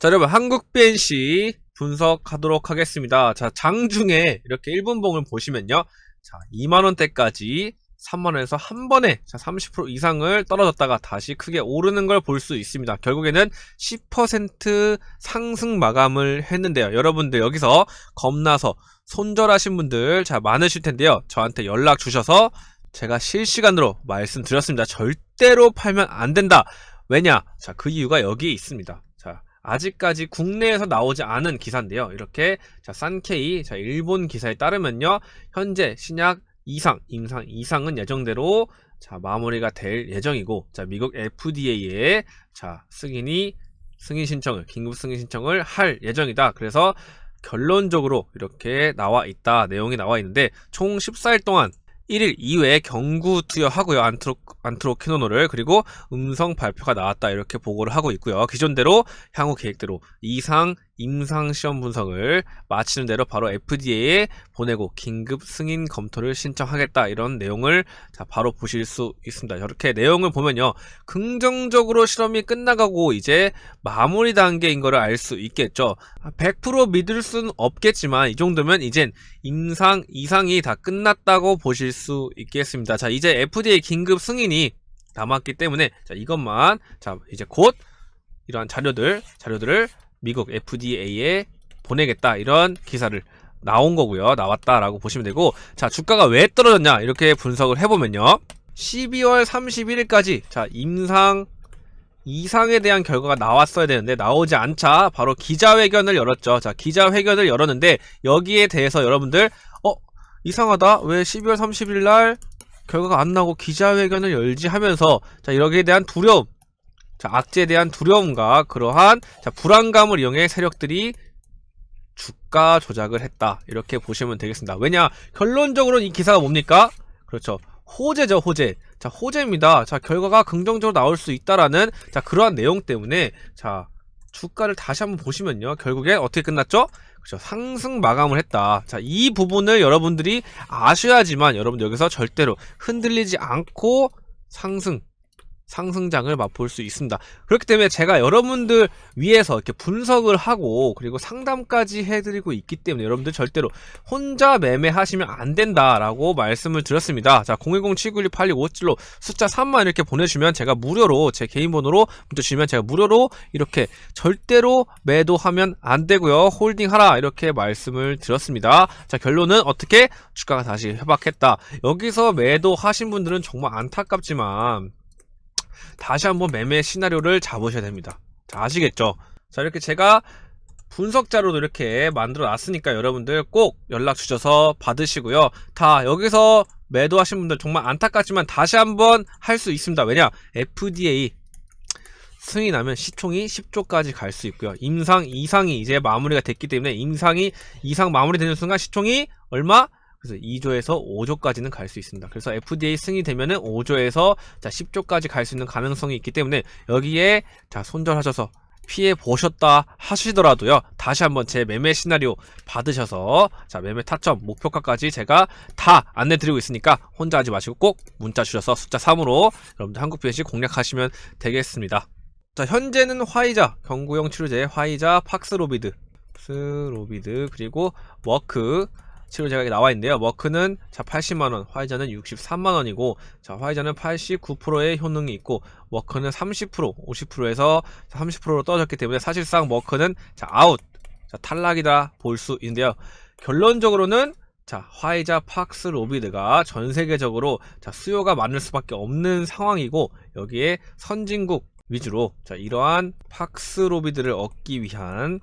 자, 여러분, 한국 BNC 분석하도록 하겠습니다. 자, 장중에 이렇게 1분봉을 보시면요. 자, 2만원대까지 3만원에서 한 번에 자, 30% 이상을 떨어졌다가 다시 크게 오르는 걸 볼 수 있습니다. 결국에는 10% 상승 마감을 했는데요. 여러분들 여기서 겁나서 손절하신 분들 자, 많으실 텐데요. 저한테 연락 주셔서 제가 실시간으로 말씀드렸습니다. 절대로 팔면 안 된다. 왜냐? 자, 그 이유가 여기에 있습니다. 자, 아직까지 국내에서 나오지 않은 기사인데요. 이렇게 자, 산케이 자, 일본 기사에 따르면요. 현재 신약 이상, 임상 이상은 예정대로 자, 마무리가 될 예정이고 자, 미국 FDA에 자, 승인이 승인 신청을 긴급 승인 신청을 할 예정이다. 그래서 결론적으로 이렇게 나와 있다. 내용이 나와 있는데 총 14일 동안 1일 이외에 경구 투여하고요. 안트로, 안트로키노노를 그리고 음성 발표가 나왔다 이렇게 보고를 하고 있고요. 기존대로 향후 계획대로 이상 임상 시험 분석을 마치는 대로 바로 FDA에 보내고 긴급 승인 검토를 신청하겠다 이런 내용을 자 바로 보실 수 있습니다. 이렇게 내용을 보면요. 긍정적으로 실험이 끝나가고 이제 마무리 단계인 거를 알 수 있겠죠. 100% 믿을 수는 없겠지만 이 정도면 이젠 임상 이상이 다 끝났다고 보실 수 있겠습니다. 자, 이제 FDA 긴급 승인이 남았기 때문에 자, 이것만 자, 이제 곧 이러한 자료들 자료들을 미국 FDA에 보내겠다 이런 기사를 나온 거고요. 나왔다라고 보시면 되고 자, 주가가 왜 떨어졌냐 이렇게 분석을 해 보면요. 12월 31일까지 자, 임상 이상에 대한 결과가 나왔어야 되는데 나오지 않자 바로 기자회견을 열었죠. 자, 기자회견을 열었는데 여기에 대해서 여러분들 어 이상하다 왜 12월 30일 날 결과가 안 나오고 기자회견을 열지 하면서 자 여기에 대한 두려움 자 악재에 대한 두려움과 그러한 자 불안감을 이용해 세력들이 주가 조작을 했다 이렇게 보시면 되겠습니다. 왜냐 결론적으로 이 기사가 뭡니까? 그렇죠 호재죠 호재 자 호재입니다. 자 결과가 긍정적으로 나올 수 있다라는 자 그러한 내용 때문에 자 주가를 다시 한번 보시면요 결국에 어떻게 끝났죠? 그렇죠 상승 마감을 했다. 자 이 부분을 여러분들이 아셔야지만 여러분 여기서 절대로 흔들리지 않고 상승 상승장을 맛볼 수 있습니다. 그렇기 때문에 제가 여러분들 위해서 이렇게 분석을 하고 그리고 상담까지 해드리고 있기 때문에 여러분들 절대로 혼자 매매하시면 안 된다라고 말씀을 드렸습니다. 자, 010-791-8657로 숫자 3만 이렇게 보내주시면 제가 무료로 제 개인 번호로 문자 주시면 제가 무료로 이렇게 절대로 매도하면 안 되고요. 홀딩하라 이렇게 말씀을 드렸습니다. 자, 결론은 어떻게 주가가 다시 회복했다. 여기서 매도하신 분들은 정말 안타깝지만 다시 한번 매매 시나리오를 잡으셔야 됩니다. 자, 아시겠죠? 자, 이렇게 제가 분석 자료도 이렇게 만들어 놨으니까 여러분들 꼭 연락 주셔서 받으시고요. 다 여기서 매도하신 분들 정말 안타깝지만 다시 한번 할 수 있습니다. 왜냐? FDA 승인하면 시총이 10조까지 갈 수 있고요. 임상 이상이 이제 마무리가 됐기 때문에 임상이 이상 마무리되는 순간 시총이 얼마? 그래서 2조에서 5조까지는 갈 수 있습니다. 그래서 FDA 승인이 되면은 5조에서 자 10조까지 갈 수 있는 가능성이 있기 때문에 여기에 자 손절하셔서 피해 보셨다 하시더라도요. 다시 한번 제 매매 시나리오 받으셔서 자 매매 타점 목표가까지 제가 다 안내 드리고 있으니까 혼자 하지 마시고 꼭 문자 주셔서 숫자 3으로 여러분들 한국 BNC 공략하시면 되겠습니다. 자 현재는 화이자 경구용 치료제 화이자 팍스로비드 팍스로비드 그리고 워크 치료제가 여기 나와 있는데요. 머크는 자 80만 원, 화이자는 63만 원이고, 자 화이자는 89%의 효능이 있고, 머크는 30%, 50%에서 30%로 떨어졌기 때문에 사실상 머크는 자 아웃, 자 탈락이다 볼 수 있는데요. 결론적으로는 자 화이자 팍스 로비드가 전 세계적으로 자 수요가 많을 수밖에 없는 상황이고 여기에 선진국 위주로 자 이러한 팍스 로비드를 얻기 위한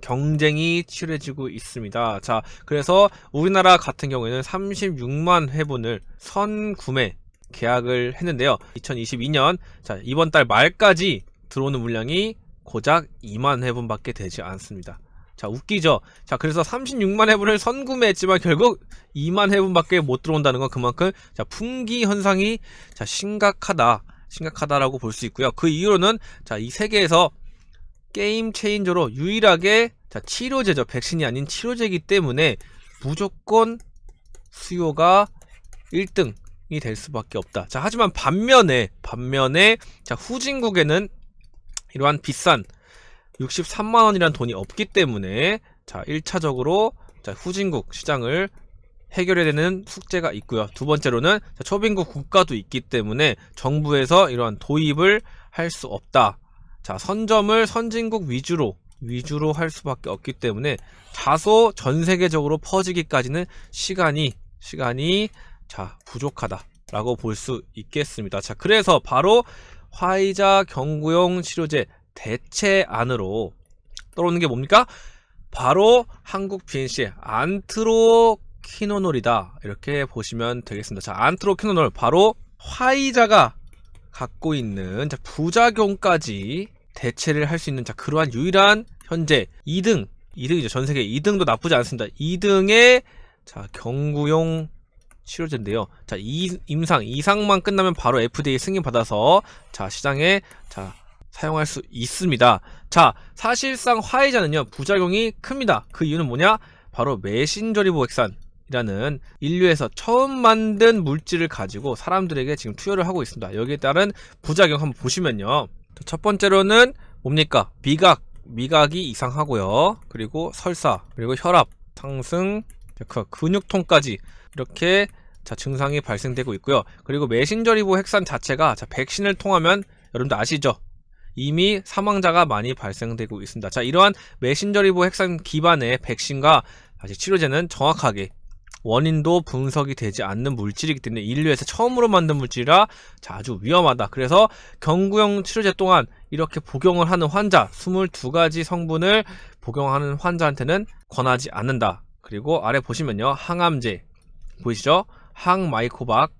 경쟁이 치러지고 있습니다. 자, 그래서 우리나라 같은 경우에는 36만 회분을 선구매 계약을 했는데요. 2022년 자, 이번 달 말까지 들어오는 물량이 고작 2만 회분밖에 되지 않습니다. 자, 웃기죠? 자, 그래서 36만 회분을 선구매했지만 결국 2만 회분밖에 못 들어온다는 건 그만큼 자, 풍기 현상이 자, 심각하다. 심각하다라고 볼 수 있고요. 그 이유로는 자, 이 세계에서 게임 체인저로 유일하게 자, 치료제죠. 백신이 아닌 치료제이기 때문에 무조건 수요가 1등이 될 수밖에 없다. 자, 하지만 반면에 반면에 자, 후진국에는 이러한 비싼 63만 원이란 돈이 없기 때문에 자 1차적으로 자 후진국 시장을 해결해야 되는 숙제가 있고요. 두 번째로는 자, 초빈국 국가도 있기 때문에 정부에서 이러한 도입을 할 수 없다. 자 선점을 선진국 위주로 위주로 할 수밖에 없기 때문에 다소 전 세계적으로 퍼지기까지는 시간이 시간이 자 부족하다라고 볼 수 있겠습니다. 자 그래서 바로 화이자 경구용 치료제 대체안으로 떠오르는 게 뭡니까? 바로 한국 BNC의 안트로키노놀이다. 이렇게 보시면 되겠습니다. 자, 안트로키노놀 바로 화이자가 갖고 있는 자, 부작용까지 대체를 할 수 있는 자, 그러한 유일한 현재 2등, 2등이죠. 전 세계 2등도 나쁘지 않습니다. 2등의 자, 경구용 치료제인데요. 자, 이, 임상, 이상만 끝나면 바로 FDA 승인 받아서 자, 시장에 자, 사용할 수 있습니다. 자, 사실상 화이자는요, 부작용이 큽니다. 그 이유는 뭐냐? 바로 메신저리보 액산 이라는 인류에서 처음 만든 물질을 가지고 사람들에게 지금 투여를 하고 있습니다. 여기에 따른 부작용 한번 보시면요. 첫 번째로는 뭡니까? 미각, 미각이 이상하고요. 그리고 설사, 그리고 혈압 상승, 그 근육통까지 이렇게 자 증상이 발생되고 있고요. 그리고 메신저리보 핵산 자체가 자 백신을 통하면 여러분들 아시죠? 이미 사망자가 많이 발생되고 있습니다. 자, 이러한 메신저리보 핵산 기반의 백신과 다시 치료제는 정확하게 원인도 분석이 되지 않는 물질이기 때문에 인류에서 처음으로 만든 물질이라 자, 아주 위험하다. 그래서 경구용 치료제 또한 이렇게 복용을 하는 환자 22가지 성분을 복용하는 환자한테는 권하지 않는다. 그리고 아래 보시면요. 항암제 보이시죠? 항마이코박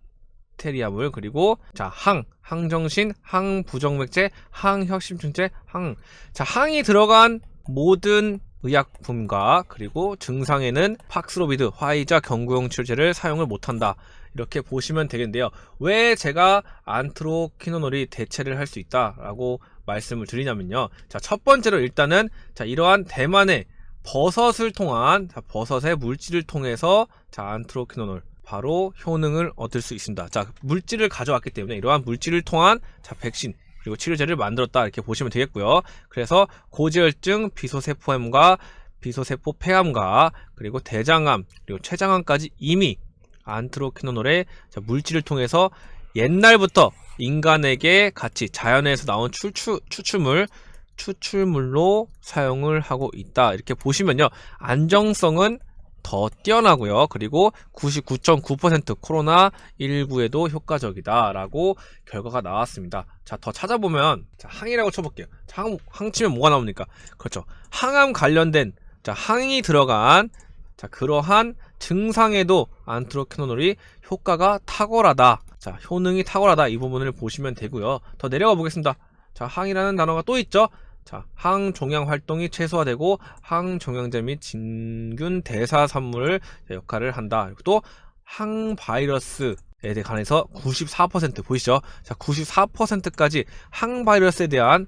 테리아물 그리고 자, 항 항정신, 항부정맥제, 항혁심증제, 항. 자, 항이 들어간 모든 의약품과 그리고 증상에는 팍스로비드, 화이자, 경구용 치료제를 사용을 못한다. 이렇게 보시면 되겠는데요. 왜 제가 안트로키노놀이 대체를 할 수 있다라고 말씀을 드리냐면요. 자, 첫 번째로 일단은 자, 이러한 대만의 버섯을 통한 자, 버섯의 물질을 통해서 자, 안트로키노놀 바로 효능을 얻을 수 있습니다. 자, 물질을 가져왔기 때문에 이러한 물질을 통한 자, 백신 그리고 치료제를 만들었다 이렇게 보시면 되겠고요. 그래서 고지혈증, 비소세포암과 비소세포 폐암과 그리고 대장암 그리고 췌장암까지 이미 안트로키노놀의 자, 물질을 통해서 옛날부터 인간에게 같이 자연에서 나온 추출, 추출물 추출물로 사용을 하고 있다 이렇게 보시면요 안정성은 더 뛰어나고요. 그리고 99.9% 코로나19에도 효과적이다라고 결과가 나왔습니다. 자, 더 찾아보면 자, 항이라고 쳐볼게요. 자, 항, 항 치면 뭐가 나옵니까? 그렇죠. 항암 관련된 자, 항이 들어간 자, 그러한 증상에도 안트로키노놀이 효과가 탁월하다. 자, 효능이 탁월하다. 이 부분을 보시면 되고요. 더 내려가 보겠습니다. 자, 항이라는 단어가 또 있죠. 자, 항종양 활동이 최소화되고 항종양제 및 진균 대사 산물 역할을 한다. 또 항바이러스 에 관해서 94% 보이시죠? 자, 94%까지 항바이러스에 대한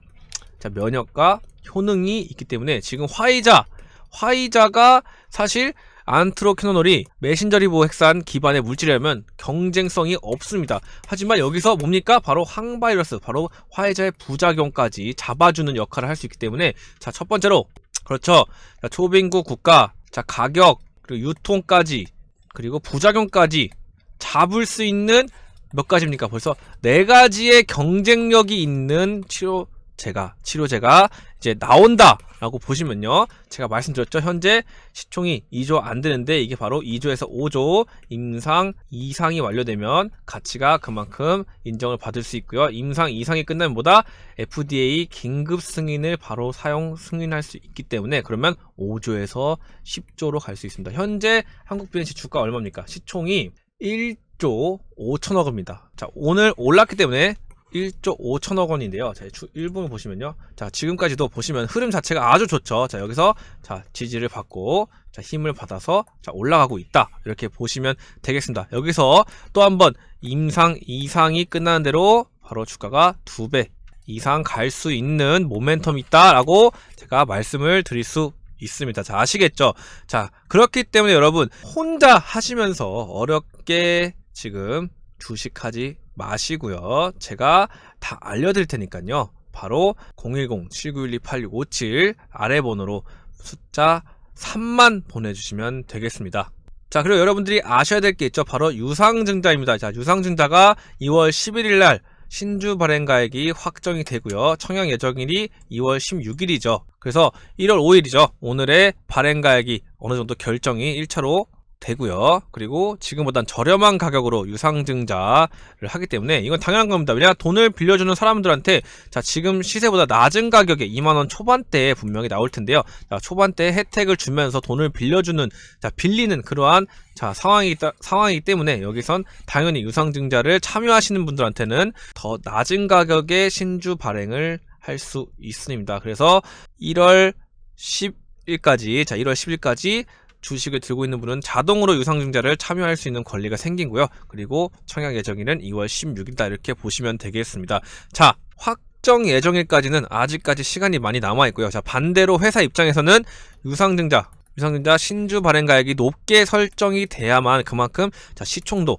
자, 면역과 효능이 있기 때문에 지금 화이자 화이자가 사실 안트로키노놀이 메신저리보 핵산 기반의 물질이라면 경쟁성이 없습니다. 하지만 여기서 뭡니까? 바로 항바이러스, 바로 화이자의 부작용까지 잡아주는 역할을 할 수 있기 때문에 자, 첫 번째로 그렇죠. 자, 초빈국 국가, 자, 가격, 그리고 유통까지 그리고 부작용까지 잡을 수 있는 몇 가지입니까? 벌써 네 가지의 경쟁력이 있는 치료 제가 치료제가 이제 나온다 라고 보시면요. 제가 말씀드렸죠. 현재 시총이 2조 안 되는데 이게 바로 2조에서 5조 임상 이상이 완료되면 가치가 그만큼 인정을 받을 수 있고요. 임상 이상이 끝나면 뭐다? FDA 긴급 승인을 바로 사용 승인할 수 있기 때문에 그러면 5조에서 10조로 갈 수 있습니다. 현재 한국 BNC 주가 얼마입니까? 시총이 1조 5천억 원입니다. 자, 오늘 올랐기 때문에 1조 5천억 원인데요. 자, 1분을 보시면요. 자, 지금까지도 보시면 흐름 자체가 아주 좋죠. 자, 여기서 자, 지지를 받고 자, 힘을 받아서 자, 올라가고 있다. 이렇게 보시면 되겠습니다. 여기서 또 한번 임상 이상이 끝나는 대로 바로 주가가 2배 이상 갈 수 있는 모멘텀이 있다라고 제가 말씀을 드릴 수 있습니다. 자, 아시겠죠? 자, 그렇기 때문에 여러분 혼자 하시면서 어렵게 지금 주식하지 마시고요. 제가 다 알려드릴 테니까요. 바로 010-7912-8657 아래 번호로 숫자 3만 보내주시면 되겠습니다. 자, 그리고 여러분들이 아셔야 될 게 있죠. 바로 유상증자입니다. 자, 유상증자가 2월 11일 날 신주 발행 가액이 확정이 되고요. 청약 예정일이 2월 16일이죠. 그래서 1월 5일이죠. 오늘의 발행 가액이 어느 정도 결정이 1차로 되고요. 그리고 지금보단 저렴한 가격으로 유상증자를 하기 때문에 이건 당연한 겁니다. 왜냐 돈을 빌려주는 사람들한테 자 지금 시세보다 낮은 가격에 2만 원 초반대에 분명히 나올 텐데요. 자 초반대 혜택을 주면서 돈을 빌려주는 자 빌리는 그러한 자 상황이 상황이기 때문에 여기선 당연히 유상증자를 참여하시는 분들한테는 더 낮은 가격에 신주 발행을 할 수 있습니다. 그래서 1월 10일까지 자 1월 10일까지 주식을 들고 있는 분은 자동으로 유상증자를 참여할 수 있는 권리가 생기고요. 그리고 청약 예정일은 2월 16일다 이렇게 보시면 되겠습니다. 자, 확정 예정일까지는 아직까지 시간이 많이 남아 있고요. 자, 반대로 회사 입장에서는 유상증자 유상증자 신주 발행 가액이 높게 설정이 돼야만 그만큼 자, 시총도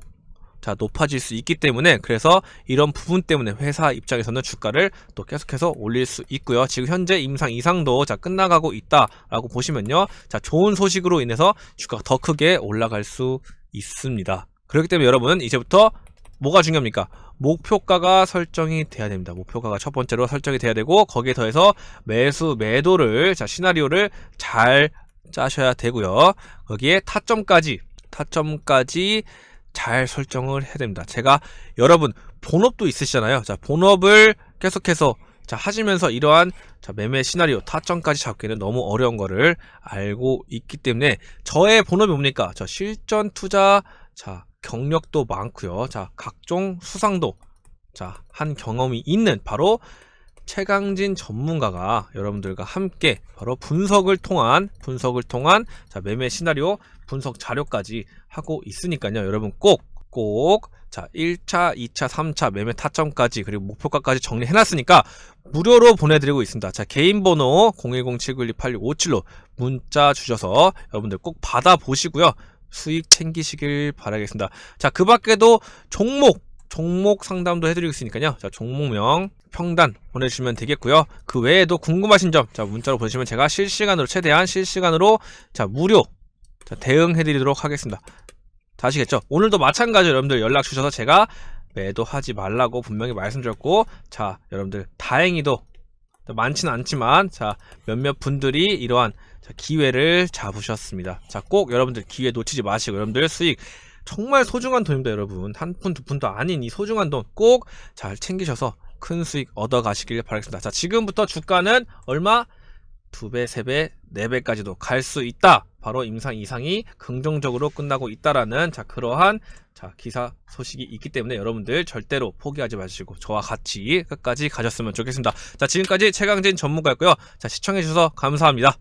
자, 높아질 수 있기 때문에 그래서 이런 부분 때문에 회사 입장에서는 주가를 또 계속해서 올릴 수 있고요. 지금 현재 임상 이상도 자, 끝나가고 있다라고 보시면요. 자, 좋은 소식으로 인해서 주가가 더 크게 올라갈 수 있습니다. 그렇기 때문에 여러분 이제부터 뭐가 중요합니까? 목표가가 설정이 돼야 됩니다. 목표가가 첫 번째로 설정이 돼야 되고 거기에 더해서 매수 매도를 자 시나리오를 잘 짜셔야 되고요. 거기에 타점까지 타점까지 잘 설정을 해야 됩니다. 제가 여러분 본업도 있으시잖아요. 자, 본업을 계속해서 자, 하시면서 이러한 자, 매매 시나리오 타점까지 잡기는 너무 어려운 거를 알고 있기 때문에 저의 본업이 뭡니까? 저 실전 투자 자, 경력도 많고요. 자, 각종 수상도 자, 한 경험이 있는 바로 최강진 전문가가 여러분들과 함께 바로 분석을 통한 분석을 통한 자, 매매 시나리오 분석 자료까지 하고 있으니까요. 여러분 꼭 꼭 자, 1차, 2차, 3차 매매 타점까지 그리고 목표가까지 정리해 놨으니까 무료로 보내 드리고 있습니다. 자, 개인 번호 010-7912-8657로 문자 주셔서 여러분들 꼭 받아 보시고요. 수익 챙기시길 바라겠습니다. 자, 그 밖에도 종목 종목 상담도 해드리고 있으니까요. 자, 종목명 평단 보내주시면 되겠고요. 그 외에도 궁금하신 점, 자, 문자로 보내주시면 제가 실시간으로, 최대한 실시간으로, 자, 무료, 자, 대응해드리도록 하겠습니다. 다 아시겠죠? 오늘도 마찬가지로 여러분들 연락 주셔서 제가 매도하지 말라고 분명히 말씀드렸고, 자, 여러분들 다행히도 많지는 않지만, 자, 몇몇 분들이 이러한 자, 기회를 잡으셨습니다. 자, 꼭 여러분들 기회 놓치지 마시고, 여러분들 수익 정말 소중한 돈입니다, 여러분. 한 푼, 두 푼도 아닌 이 소중한 돈 꼭 잘 챙기셔서 큰 수익 얻어 가시길 바라겠습니다. 자, 지금부터 주가는 얼마? 두 배, 세 배, 네 배까지도 갈 수 있다. 바로 임상 이상이 긍정적으로 끝나고 있다라는 자, 그러한 자, 기사 소식이 있기 때문에 여러분들 절대로 포기하지 마시고 저와 같이 끝까지 가셨으면 좋겠습니다. 자, 지금까지 최강진 전문가였고요. 자, 시청해 주셔서 감사합니다.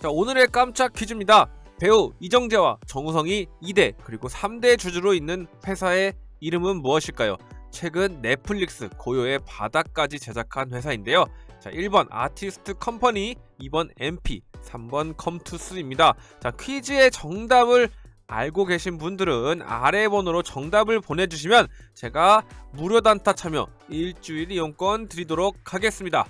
자, 오늘의 깜짝 퀴즈입니다. 배우 이정재와 정우성이 2대 그리고 3대 주주로 있는 회사의 이름은 무엇일까요? 최근 넷플릭스 고요의 바다까지 제작한 회사인데요. 자, 1번 아티스트 컴퍼니, 2번 MP, 3번 컴투스입니다. 자, 퀴즈의 정답을 알고 계신 분들은 아래 번호로 정답을 보내주시면 제가 무료 단타 참여 일주일 이용권 드리도록 하겠습니다.